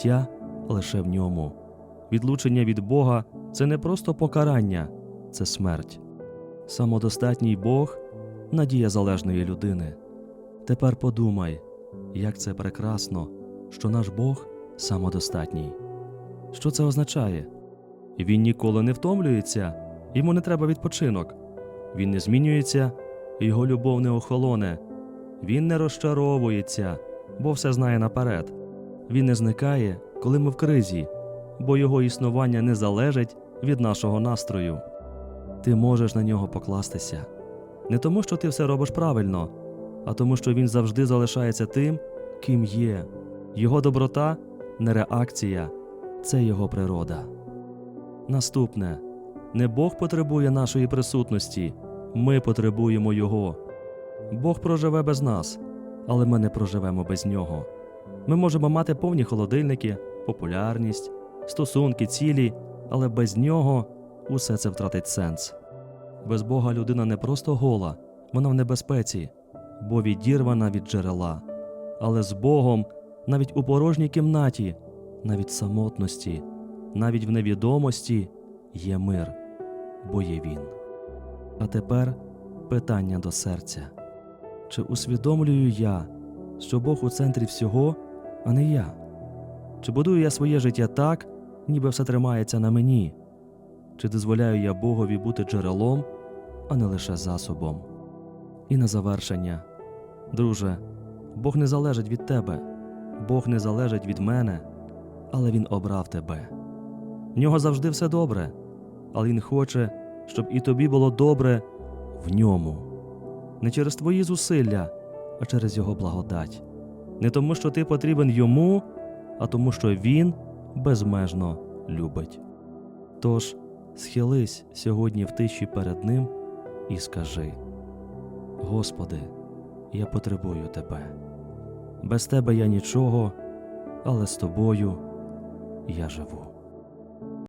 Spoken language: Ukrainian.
життя лише в ньому. Відлучення від Бога це не просто покарання, це смерть. Самодостатній Бог надія залежної людини. Тепер подумай, як це прекрасно, що наш Бог самодостатній. Що це означає? Він ніколи не втомлюється, йому не треба відпочинок. Він не змінюється, його любов не охолоне. Він не розчаровується, бо все знає наперед. Він не зникає, коли ми в кризі, бо його існування не залежить від нашого настрою. Ти можеш на нього покластися. Не тому, що ти все робиш правильно, а тому, що він завжди залишається тим, ким є. Його доброта не реакція, це його природа. Наступне не Бог потребує нашої присутності, ми потребуємо Його. Бог проживе без нас, але ми не проживемо без нього. Ми можемо мати повні холодильники, популярність, стосунки, цілі, але без нього усе це втратить сенс. Без Бога людина не просто гола, вона в небезпеці, бо відірвана від джерела. Але з Богом навіть у порожній кімнаті, навіть в самотності, навіть в невідомості є мир, бо є Він. А тепер питання до серця. Чи усвідомлюю я, що Бог у центрі всього, а не я? Чи будую я своє життя так, ніби все тримається на мені? Чи дозволяю я Богові бути джерелом, а не лише засобом? І на завершення, друже, Бог не залежить від тебе, Бог не залежить від мене, але Він обрав тебе. В нього завжди все добре, але Він хоче, щоб і тобі було добре в ньому. Не через твої зусилля, а через Його благодать. Не тому, що ти потрібен йому, а тому, що Він безмежно любить. Тож схились сьогодні в тиші перед Ним і скажи: Господи, я потребую Тебе. Без Тебе я нічого, але з тобою я живу.